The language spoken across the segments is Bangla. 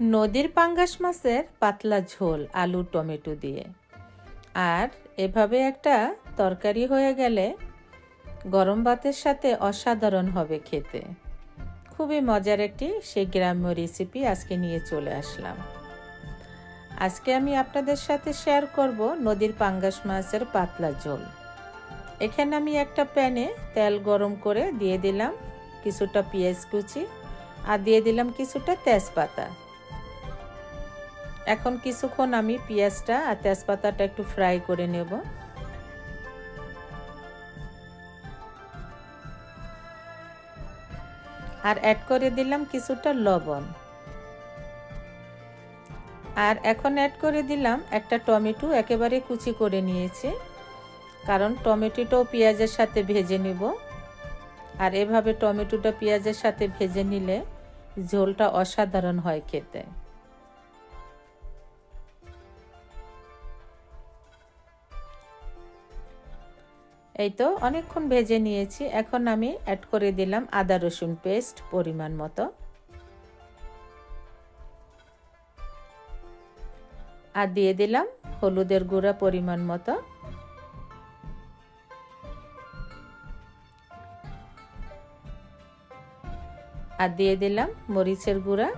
নদীর পাঙ্গাস মাছের পাতলা ঝোল, আলু, টমেটো দিয়ে। আর এভাবে একটা তরকারি হয়ে গেলে গরম ভাতের সাথে অসাধারণ হবে খেতে। খুবই মজার একটি সেই গ্রাম্য রেসিপি আজকে নিয়ে চলে আসলাম। আজকে আমি আপনাদের সাথে শেয়ার করব নদীর পাঙ্গাস মাছের পাতলা ঝোল। এখানে আমি একটা প্যানে তেল গরম করে দিয়ে দিলাম কিছুটা পেঁয়াজ কুচি আর দিয়ে দিলাম কিছুটা তেজপাতা। এখন কিছুক্ষণ আমি পেঁয়াজটা আর তেজপাতাটা একটু ফ্রাই করে নেব। আর অ্যাড করে দিলাম কিছুটা লবণ। আর এখন অ্যাড করে দিলাম একটা টমেটো, একেবারে কুচি করে নিয়েছি। কারণ টমেটোটাও পেঁয়াজের সাথে ভেজে নিব। আর এভাবে টমেটোটা পেঁয়াজের সাথে ভেজে নিলে ঝোলটা অসাধারণ হয় খেতে। এই তো অনেকক্ষণ ভেজে নিয়েছি। এখন আমি অ্যাড করে দিলাম আদা রসুন পেস্ট পরিমাণ মতো। আর দিয়ে দিলাম হলুদের গুঁড়া পরিমাণ মতো। আর দিয়ে দিলাম মরিচের গুঁড়া।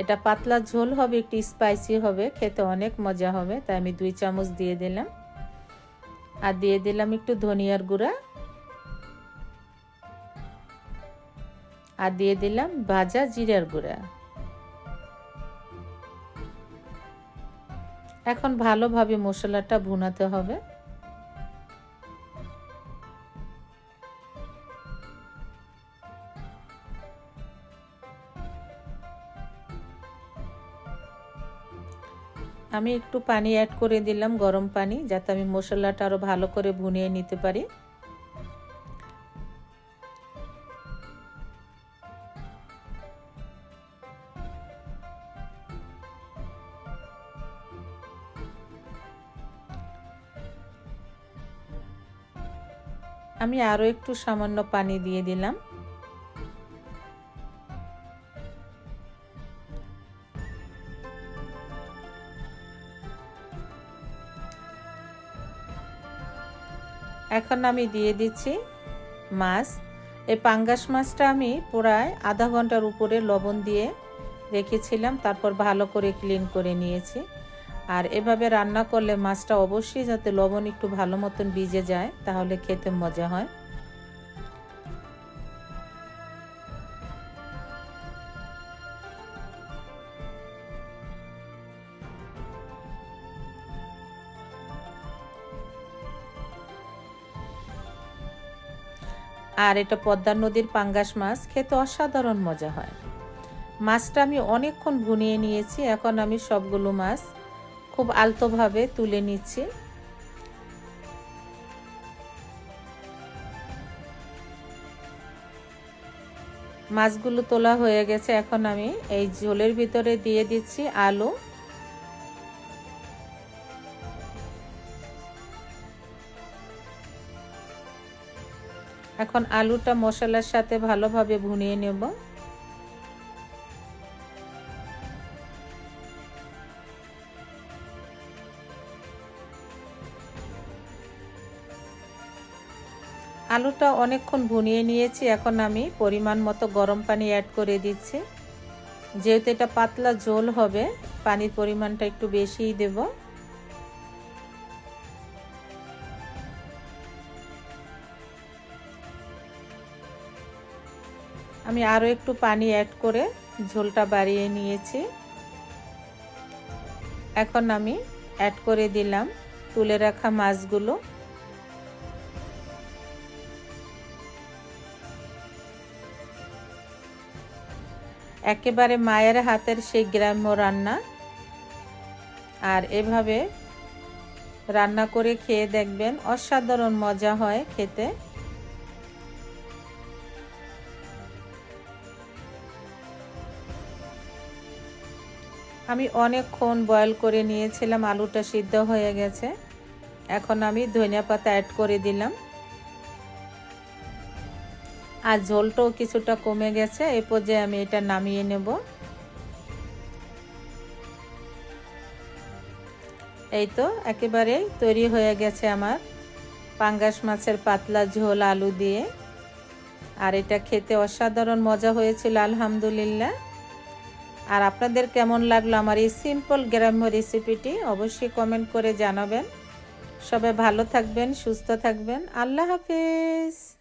এটা পাতলা ঝোল হবে, একটু স্পাইসি হবে, খেতে অনেক মজা হবে, তাই আমি দুই চামচ দিয়ে দিলাম। আর দিয়ে দিলাম একটু ধনিয়ার গুঁড়া। আর দিয়ে দিলাম ভাজা জিরার গুঁড়া। এখন ভালোভাবে মশলাটা ভুনাতে হবে। আমি একটু পানি অ্যাড করে দিলাম, গরম পানি, যাতে আমি মশলাটা আরও ভালো করে ভুনিয়ে নিতে পারি। আমি আরও একটু সামান্য পানি দিয়ে দিলাম। এখন আমি দিয়ে দিচ্ছি মাছ। এই পাঙ্গাস মাছটা আমি প্রায় আধা ঘণ্টার উপরে লবণ দিয়ে রেখেছিলাম, তারপর ভালো করে ক্লিন করে নিয়েছি। আর এভাবে রান্না করলে মাছটা অবশ্যই যাতে লবণ একটু ভালো মতন ভিজে যায়, তাহলে খেতে মজা হয়। আর এটা পদ্মা নদীর পাঙ্গাস মাছ, খেতে অসাধারণ মজা হয়। মাছটা আমি অনেকক্ষণ ভুনিয়ে নিয়েছি, এখন আমি সবগুলো মাছ খুব আলতোভাবে তুলে নিচ্ছি। মাছগুলো তোলা হয়ে গেছে, এখন আমি এই ঝোলের ভিতরে দিয়ে দিচ্ছি আলু। এখন আলুটা মশলার সাথে ভালোভাবে ভুনিয়ে নেব। আলুটা অনেকক্ষণ ভুনিয়ে নিয়েছি, এখন আমি পরিমাণ মতো গরম পানি অ্যাড করে দিচ্ছি। যেহেতু এটা পাতলা ঝোল হবে, পানির পরিমাণটা একটু বেশিই দেবো। আমি আরও একটু পানি অ্যাড করে ঝোলটা বাড়িয়ে নিয়েছি। এখন আমি অ্যাড করে দিলাম তুলে রাখা মাছগুলো। একেবারে মায়ের হাতের সেই গ্রাম্য রান্না। আর এভাবে রান্না করে খেয়ে দেখবেন অসাধারণ মজা হয় খেতে। আমি অনেকক্ষণ বয়েল করে নিয়েছিলাম, আলুটা সিদ্ধ হয়ে গেছে। এখন আমি ধনিয়া পাতা অ্যাড করে দিলাম। আর ঝোলটাও কিছুটা কমে গেছে, এ পর্যায়ে আমি এটা নামিয়ে নেব। এই তো, একেবারেই তৈরি হয়ে গেছে আমার পাঙ্গাস মাছের পাতলা ঝোল আলু দিয়ে। আর এটা খেতে অসাধারণ মজা হয়েছিল, আলহামদুলিল্লাহ। আর আপনাদের কেমন লাগল আমার এই সিম্পল গ্রাম্য রেসিপিটি অবশ্যই কমেন্ট করে জানাবেন। সবাই ভালো থাকবেন, সুস্থ থাকবেন। আল্লাহ হাফেজ।